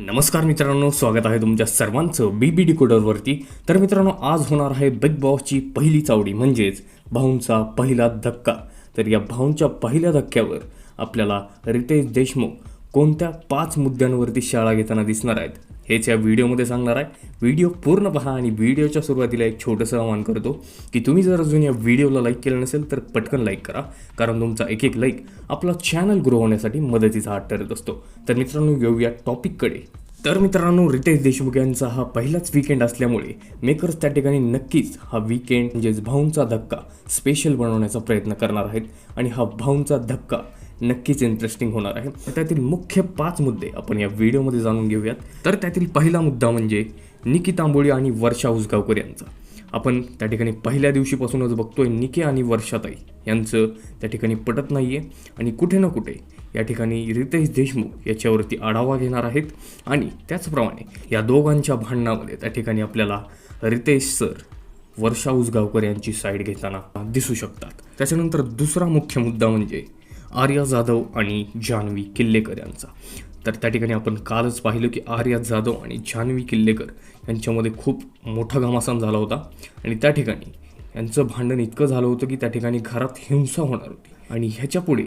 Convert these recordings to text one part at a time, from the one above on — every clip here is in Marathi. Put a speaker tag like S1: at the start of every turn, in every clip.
S1: नमस्कार मित्रांनो स्वागत आहे तुमच्या सर्वांचं बी बी डिकोडरवरती तर मित्रांनो आज होणार आहे बिग बॉसची पहिली चावडी म्हणजेच भाऊंचा पहिला धक्का. तर या भाऊंच्या पहिल्या धक्क्यावर आपल्याला रितेश देशमुख कोणत्या पाच मुद्द्यांवरती शाळा घेताना दिसणार आहेत? हेच या व्हिडिओमध्ये सांगणार आहे. व्हिडिओ पूर्ण पहा आणि व्हिडिओच्या सुरुवातीला एक छोटंसं आवाहन करतो की तुम्ही जर अजून या व्हिडिओला लाईक केलं नसेल तर पटकन लाईक करा. कारण तुमचा एक एक लाईक आपला चॅनल ग्रो होण्यासाठी मदतीचा हात ठरत असतो. तर मित्रांनो येऊया टॉपिककडे तर मित्रांनो रितेश देशमुख यांचा हा पहिलाच विकेंड असल्यामुळे मेकर्स त्या ठिकाणी नक्कीच हा विकेंड म्हणजेच भाऊंचा धक्का स्पेशल बनवण्याचा प्रयत्न करणार आहेत. आणि हा भाऊंचा धक्का नक्कीच इंटरेस्टिंग होणार आहे. तर त्यातील मुख्य पाच मुद्दे आपण या व्हिडिओमध्ये जाणून घेऊयात. तर त्यातील पहिला मुद्दा म्हणजे निकी तांबोळी आणि वर्षा उसगावकर यांचा. आपण त्या ठिकाणी पहिल्या दिवशीपासूनच बघतोय निके आणि वर्षाताई यांचं त्या ठिकाणी पटत नाही आहे आणि कुठे ना कुठे या ठिकाणी रितेश देशमुख याच्यावरती आढावा घेणार आहेत. आणि त्याचप्रमाणे या दोघांच्या भांडणामध्ये त्या ठिकाणी आपल्याला रितेश सर वर्षा उसगावकर यांची साईड घेताना दिसू शकतात. त्याच्यानंतर दुसरा मुख्य मुद्दा म्हणजे आर्या जाधव आणि जान्हवी किल्लेकर यांचा. तर त्या ठिकाणी आपण कालच पाहिलं की आर्या जाधव आणि जान्हवी किल्लेकर यांच्यामध्ये खूप मोठा घमासान झाला होता. आणि त्या ठिकाणी यांचं भांडण इतकं झालं होतं की त्या ठिकाणी घरात हिंसा होणार होती. आणि ह्याच्यापुढे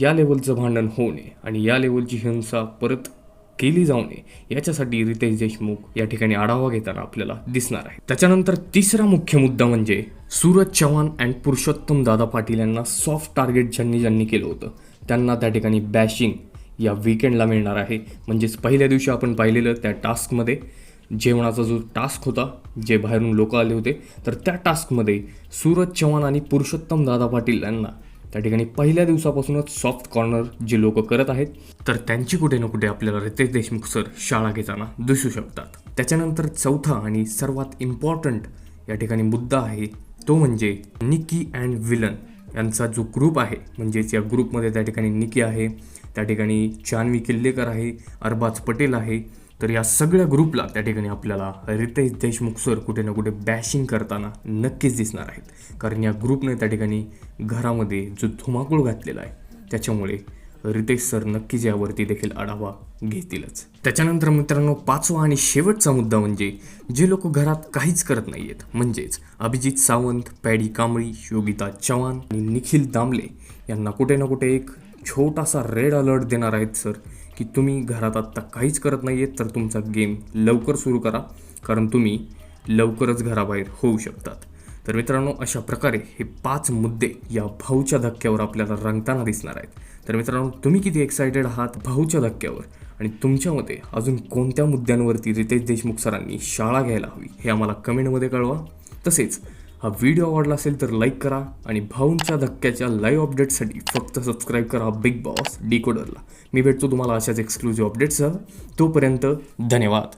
S1: या लेवलचं भांडण होऊ नये आणि या लेवलची हिंसा परत केली जाऊ नये. याच्यासाठी रितेश देशमुख या ठिकाणी आढावा घेताना आपल्याला दिसणार आहे. त्याच्यानंतर तिसरा मुख्य मुद्दा म्हणजे सूरज चव्हाण अँड पुरुषोत्तम दादा पाटील यांना सॉफ्ट टार्गेट ज्यांनी ज्यांनी केलं होतं त्यांना त्या ठिकाणी बॅशिंग या विकेंडला मिळणार आहे. म्हणजेच पहिल्या दिवशी आपण पाहिलेलं त्या टास्कमध्ये जेवणाचा जो टास्क होता जे बाहेरून लोक आले होते तर त्या टास्कमध्ये सूरज चव्हाण आणि पुरुषोत्तम दादा पाटील यांना त्या ठिकाणी पहिल्या दिवसापासूनच सॉफ्ट कॉर्नर जे लोक करत आहेत तर त्यांची कुठे ना कुठे आपल्याला रितेश देशमुख सर शाळा घेताना दिसू शकतात. त्याच्यानंतर चौथा आणि सर्वात इम्पॉर्टंट या ठिकाणी मुद्दा आहे तो म्हणजे निकी अँड विलन यांचा जो ग्रुप आहे म्हणजेच या ग्रुपमध्ये त्या ठिकाणी निकी आहे त्या ठिकाणी जानवी किल्लेकर आहे अरबाज पटेल आहे तर या सगळ्या ग्रुपला त्या ठिकाणी आपल्याला रितेश देशमुख सर कुठे ना कुठे बॅशिंग करताना नक्कीच दिसणार आहेत. कारण या ग्रुपने त्या ठिकाणी घरामध्ये जो धुमाकूळ घातलेला आहे त्याच्यामुळे रितेश सर नक्कीच यावरती देखील आढावा घेतीलच. त्याच्यानंतर मित्रांनो पाचवा आणि शेवटचा मुद्दा म्हणजे जे लोक घरात काहीच करत नाही आहेत म्हणजेच अभिजित सावंत पॅडी कांबळी योगिता चव्हाण आणि निखिल दामले यांना कुठे ना कुठे एक छोटासा रेड अलर्ट देणार आहेत सर. की तुम्ही घरात आत्ता काहीच करत नाही आहेत तर तुमचा गेम लवकर सुरू करा. कारण तुम्ही लवकरच घराबाहेर होऊ शकतात. तर मित्रांनो अशा प्रकारे हे पाच मुद्दे या भाऊच्या धक्क्यावर आपल्याला रंगताना दिसणार आहेत. तर मित्रांनो तुम्ही किती एक्सायटेड आहात भाऊच्या धक्क्यावर? आणि तुमच्यामध्ये अजून कोणत्या मुद्द्यांवरती रितेश देशमुख सरांनी शाळा घ्यायला हवी हे आम्हाला कमेंटमध्ये कळवा. तसेच हा व्हिडिओ आवडला असेल तर लाईक करा आणि भाऊंच्या धक्क्याच्या लाईव्ह अपडेटसाठी फक्त सबस्क्राईब करा बिग बॉस डिकोडरला. मी भेटतो तुम्हाला अशाच एक्सक्लुझिव्ह अपडेट्ससह तोपर्यंत धन्यवाद.